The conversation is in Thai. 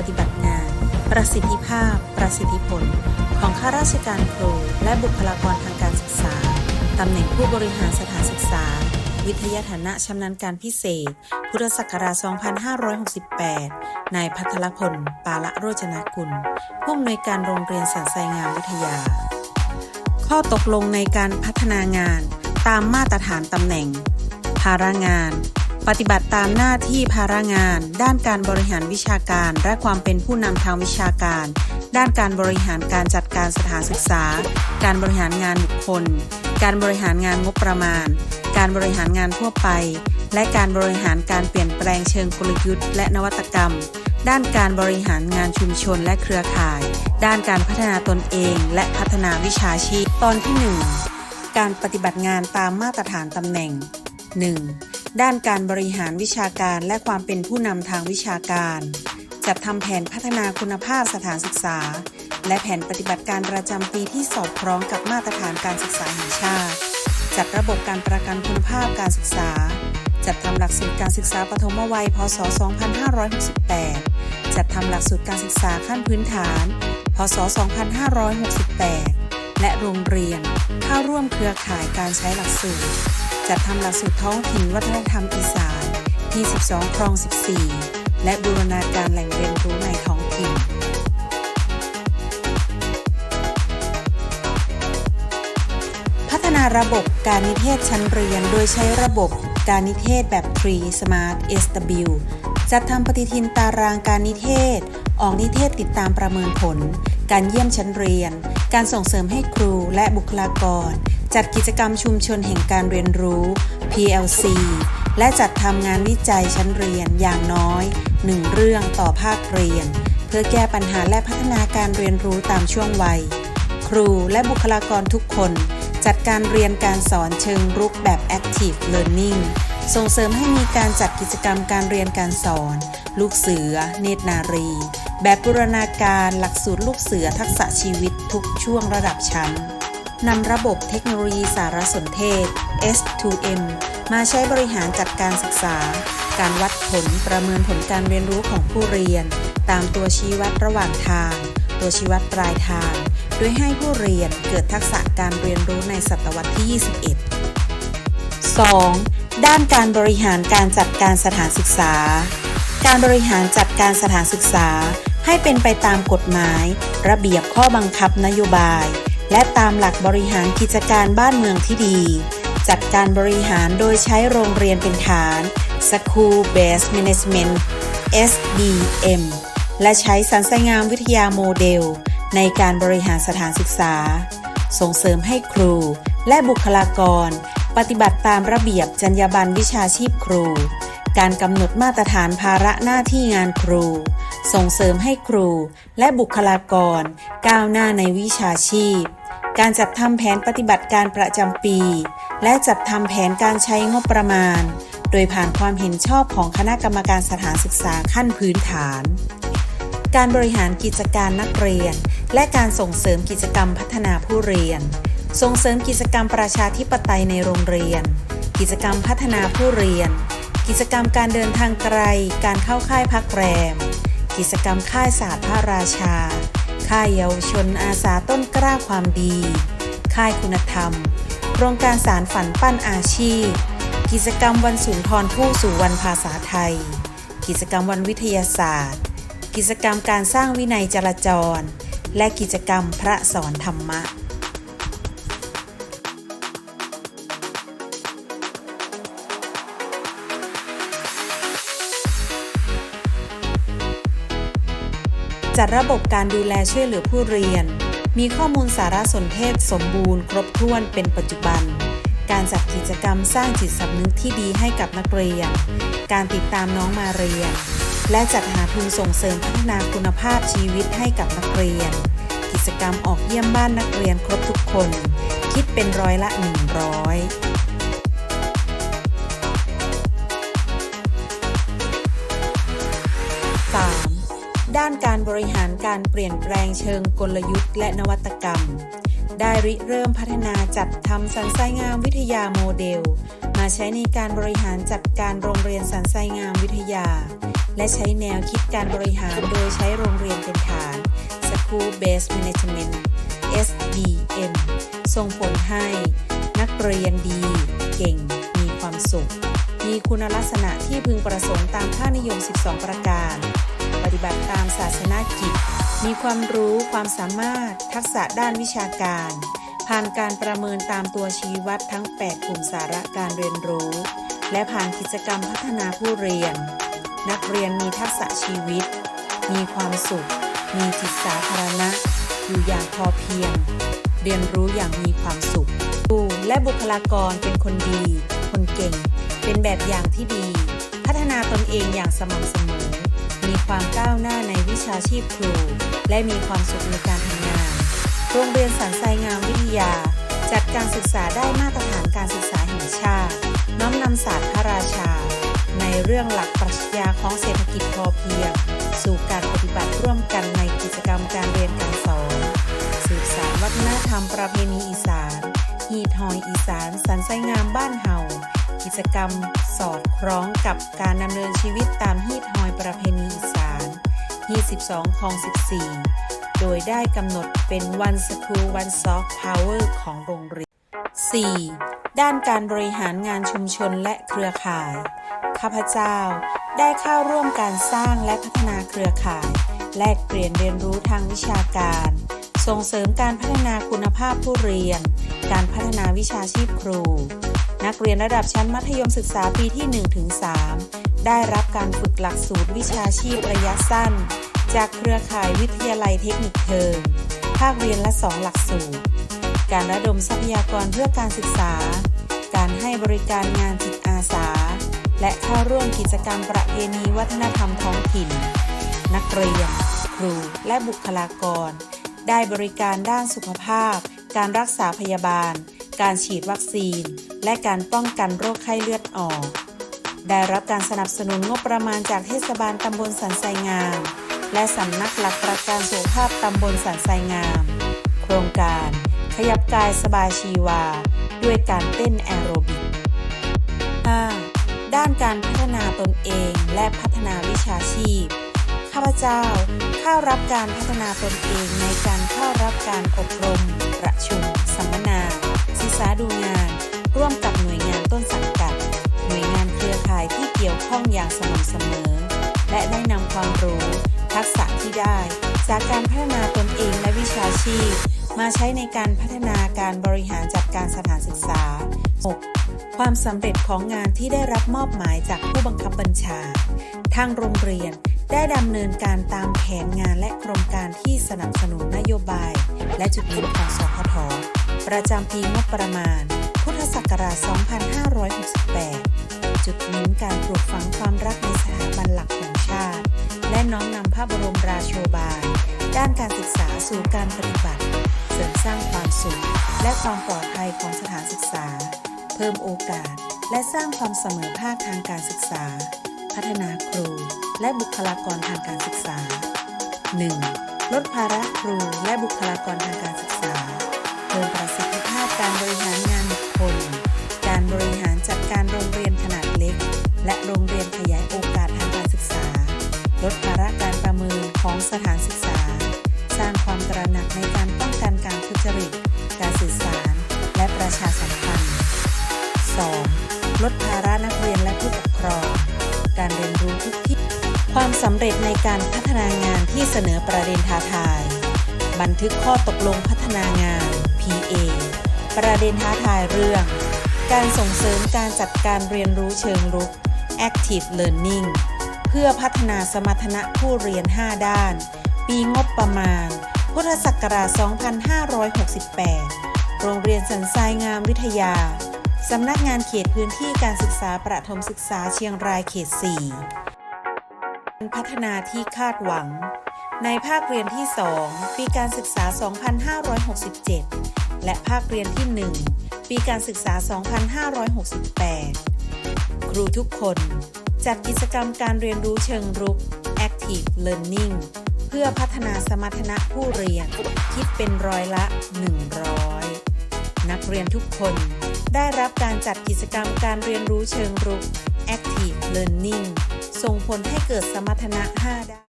ปฏิบัติงาน ประสิทธิภาพ ประสิทธิผล ของข้าราชการครูและบุคลากรทางการศึกษาตำแหน่งผู้บริหารสถานศึกษา วิทยาฐานะชำนาญการพิเศษ พุทธศักราช 2568 นายพัทรพล ปาละโรจนกุล ผู้อำนวยการโรงเรียนสันไซงามวิทยา ข้อตกลงในการพัฒนางานตามมาตรฐานตำแหน่ง ภาระงาน ปฏิบัติตามหน้าที่ภาระงาน ด้านการบริหารวิชาการ และความเป็นผู้นำทางวิชาการ ด้านการบริหารการจัดการสถานศึกษา การบริหารงานบุคคล การบริหารงานงบประมาณ การบริหารงานทั่วไป และการบริหารการเปลี่ยนแปลงเชิงกลยุทธ์และนวัตกรรม ด้านการบริหารงานชุมชนและเครือข่าย ด้านการพัฒนาตนเอง และพัฒนาวิชาชีพ ตอนที่ 1 การปฏิบัติงานตามมาตรฐานตำแหน่ง 1. ด้านการบริหารวิชาการและความเป็นผู้นำทางวิชาการ จัดทำแผนพัฒนาคุณภาพสถานศึกษา และแผนปฏิบัติการประจำปีที่สอดคล้องกับมาตรฐานการศึกษาแห่งชาติ จัดระบบการประกันคุณภาพการศึกษา จัดทำหลักสูตรการศึกษาปฐมวัย พศ 2568 จัดทำหลักสูตรการศึกษาขั้นพื้นฐาน พศ 2568 และโรงเรียนเข้าร่วมเครือข่ายการใช้หลักสูตร จัดทำหลักสูตรท้องถิ่นวัฒนธรรมอีสานที่ 12 คลอง 14 และบูรณาการแหล่งเรียนรู้ในท้องถิ่นพัฒนาระบบการนิเทศชั้นเรียนโดยใช้ระบบการนิเทศแบบ Tree Smart SW จัดทำปฏิทินตารางการนิเทศ ออกนิเทศติดตามประเมินผล การเยี่ยมชั้นเรียน การส่งเสริมให้ครูและบุคลากร จัดกิจกรรมชุมชนแห่งการเรียนรู้ PLC และจัดทำงานวิจัยชั้นเรียนอย่างน้อย 1 เรื่องต่อภาคเรียน เพื่อแก้ปัญหาและพัฒนาการเรียนรู้ตามช่วงวัย ครูและบุคลากรทุกคน จัดการเรียนการสอนเชิงรุกแบบ Active Learning ส่งเสริมให้มีการจัดกิจกรรมการเรียนการสอน ลูกเสือ เนตรนารี แบบบูรณาการหลักสูตรลูกเสือทักษะชีวิตทุกช่วงระดับชั้น นำระบบเทคโนโลยีสารสนเทศ S2M มาใช้บริหารจัดการศึกษา การวัดผลประเมินผลการเรียนรู้ของผู้เรียน ตามตัวชี้วัดระหว่างทาง ตัวชี้วัดปลายทาง โดยให้ผู้เรียนเกิดทักษะการเรียนรู้ในศตวรรษที่ 21 2. ด้านการบริหารการจัดการสถานศึกษา การบริหารจัดการสถานศึกษาให้เป็นไปตามกฎหมาย ระเบียบข้อบังคับนโยบาย และตามหลักบริหารกิจการบ้านเมืองที่ดี จัดการบริหารโดยใช้โรงเรียนเป็นฐาน School Based Management SBM และใช้สรรสงามวิทยาโมเดล ในการบริหารสถานศึกษา ส่งเสริมให้ครูและบุคลากร ปฏิบัติตามระเบียบจรรยาบรรณวิชาชีพครู การกำหนดมาตรฐานภาระหน้าที่งานครู ส่งเสริมให้ครูและบุคลากร ก้าวหน้าในวิชาชีพ การจัดทำแผนปฏิบัติการประจำปี และจัดทำแผนการใช้งบประมาณ โดยผ่านความเห็นชอบของคณะกรรมการสถานศึกษาขั้นพื้นฐาน การบริหารกิจการนักเรียน และการส่งเสริมกิจกรรมพัฒนาผู้เรียน ส่งเสริมกิจกรรมประชาธิปไตยในโรงเรียน กิจกรรมพัฒนาผู้เรียน กิจกรรมการเดินทางไกล การเข้าค่ายพักแรม กิจกรรมค่ายศาสตร์พระราชา ค่ายเยาวชนอาสาต้นกล้าความดี ค่ายคุณธรรม โครงการสารฝันปั้นอาชีพ กิจกรรมวันสุนทรผู้สู่วันภาษาไทย กิจกรรมวันวิทยาศาสตร์ กิจกรรมการสร้างวินัยจราจร และกิจกรรมพระสอนธรรมะ จัดระบบการดูแลช่วยเหลือผู้เรียน มีข้อมูลสารสนเทศสมบูรณ์ ครบถ้วนเป็นปัจจุบัน การจัดกิจกรรมสร้างจิตสำนึกที่ดีให้กับนักเรียน การติดตามน้องมาเรียน และจัดหาทุนส่งเสริมพัฒนาคุณภาพชีวิตให้กับนักเรียน กิจกรรมออกเยี่ยมบ้านนักเรียนครบทุกคน คิดเป็นร้อยละ 100 ด้านการบริหารการเปลี่ยนแปลงเชิงกลยุทธ์และนวัตกรรม ได้ริเริ่มพัฒนาจัดทำสันไซงามวิทยาโมเดล มาใช้ในการบริหารจัดการโรงเรียนสันไซงามวิทยา และใช้แนวคิดการบริหารโดยใช้โรงเรียนเป็นฐาน School Based Management SBM ส่งผลให้ นักเรียนดี เก่ง มีความสุข มีคุณลักษณะที่พึงประสงค์ตามค่านิยม 12 ประการ ปฏิบัติตามศาสนากิจ มีความรู้ความสามารถทักษะด้านวิชาการ ผ่านการประเมินตามตัวชี้วัดทั้ง 8 กลุ่มสาระการเรียนรู้ และผ่านกิจกรรมพัฒนาผู้เรียน นักเรียนมีทักษะชีวิต มีความสุข มีจิตสาธารณะ อยู่อย่างพอเพียง เรียนรู้อย่างมีความสุขครูและบุคลากรเป็นคนดี คนเก่ง เป็นแบบอย่างที่ดี พัฒนาตนเองอย่างสม่ำเสมอ มีความก้าวหน้าในวิชาชีพครู และมีความสุขในการทำงาน โรงเรียนสันทรายงามวิทยา จัดการศึกษาได้มาตรฐานการศึกษาแห่งชาติ น้อมนำศาสตร์พระราชา ในเรื่องหลักปรัชญาของเศรษฐกิจพอเพียง สู่การปฏิบัติร่วมกันในกิจกรรมการเรียนการสอน สืบสานวัฒนธรรมประเพณีอีสานฮีทอยอีสานสันไซงามบ้านเฮา กิจกรรมสอดคล้องกับการดำเนินชีวิตตามฮีทอยประเพณีอีสานฮี12คลอง 14 โดยได้กำหนดเป็น One School One Soft Power ของโรงเรียน 4. ด้านการบริหารงานชุมชนและเครือข่าย ข้าพเจ้าได้เข้าร่วมการสร้างและพัฒนาเครือข่าย แลกเปลี่ยนเรียนรู้ทางวิชาการ ส่งเสริมการพัฒนาคุณภาพผู้เรียน การพัฒนาวิชาชีพครู นักเรียนระดับชั้นมัธยมศึกษาปีที่ 1-3 ได้รับการฝึกหลักสูตรวิชาชีพระยะสั้น จากเครือข่ายวิทยาลัยเทคนิคเทิงภาคเรียนละ2หลักสูตร การระดมทรัพยากรเพื่อการศึกษา การให้บริการงานจิตอาสา และเข้าร่วมกิจกรรมประเพณีวัฒนธรรมท้องถิ่น นักเรียน ครู และบุคลากร ได้บริการด้านสุขภาพ การรักษาพยาบาล การฉีดวัคซีน และการป้องกันโรคไข้เลือดออก ได้รับการสนับสนุนงบประมาณจากเทศบาลตำบลสันไซงาม และสำนักหลักประกันสุขภาพตำบลสันไซงาม โครงการ ขยับกายสบายชีวา ด้วยการเต้นแอโรบิก 5. ด้านการพัฒนาตนเองและพัฒนาวิชาชีพข้าพเจ้าเข้ารับการพัฒนาตนเองในการเข้ารับการอบรม ประชุม สัมมนาาดูงาน ร่วมกับหน่วยงานต้นสังกัด หน่วยงานเครือข่ายที่เกี่ยวข้องอย่างสม่ำเสมอ และได้นำความรู้ ทักษะที่ได้ จากการพัฒนาตนเองและวิชาชีพ มาใช้ในการพัฒนาการบริหารจัดการสถานศึกษา 6. ความสำเร็จของงานที่ได้รับมอบหมายจากผู้บังคับบัญชา ทางโรงเรียนได้ดำเนินการตามแผนงานและโครงการที่สนับสนุนนโยบาย และจุดยืนของสพท ประจำปีงบประมาณ พุทธศักราช 2568 จุดเน้นการปลูกฝังความรักในสถาบันหลักของชาติ และน้อมนำพระบรมราโชบาย ด้านการศึกษาสู่การปฏิบัติ เสริมสร้างความสุข และความปลอดภัยของสถานศึกษา เพิ่มโอกาส และสร้างความเสมอภาคทางการศึกษา พัฒนาครู และบุคลากรทางการศึกษา 1. ลดภาระครูและบุคลากรทางการศึกษา การบริหารงานบุคคล การบริหารจัดการโรงเรียนขนาดเล็ก และโรงเรียนขยายโอกาสทางการศึกษา ลดภาระการประเมินของสถานศึกษา สร้างความตระหนักในการป้องกันการทุจริต การสื่อสาร และประชาสัมพันธ์ 2. ลดภาระนักเรียนและผู้ปกครอง การเรียนรู้ทุกที่ ความสำเร็จในการพัฒนางานที่เสนอประเด็นท้าทาย บันทึกข้อตกลงพัฒนางาน PA ประเด็นท้าทายเรื่อง การส่งเสริมการจัดการเรียนรู้เชิงรุก Active Learning เพื่อพัฒนาสมรรถนะผู้เรียน 5 ด้าน ปีงบประมาณ พุทธศักราช 2568 โรงเรียนสันทรายงามวิทยา สำนักงานเขตพื้นที่การศึกษาประถมศึกษาเชียงรายเขต4พัฒนาที่คาดหวัง ในภาคเรียนที่ 2 ปีการศึกษา 2567 และภาคเรียนที่ 1 ปีการศึกษา 2568 ครูทุกคน จัดกิจกรรมการเรียนรู้เชิงรุก Active Learning เพื่อพัฒนาสมรรถนะผู้เรียน คิดเป็นร้อยละ 100 นักเรียนทุกคนได้รับการจัดกิจกรรมการเรียนรู้เชิงรุก Active Learning ส่งผลให้เกิดสมรรถนะ 5 ด้าน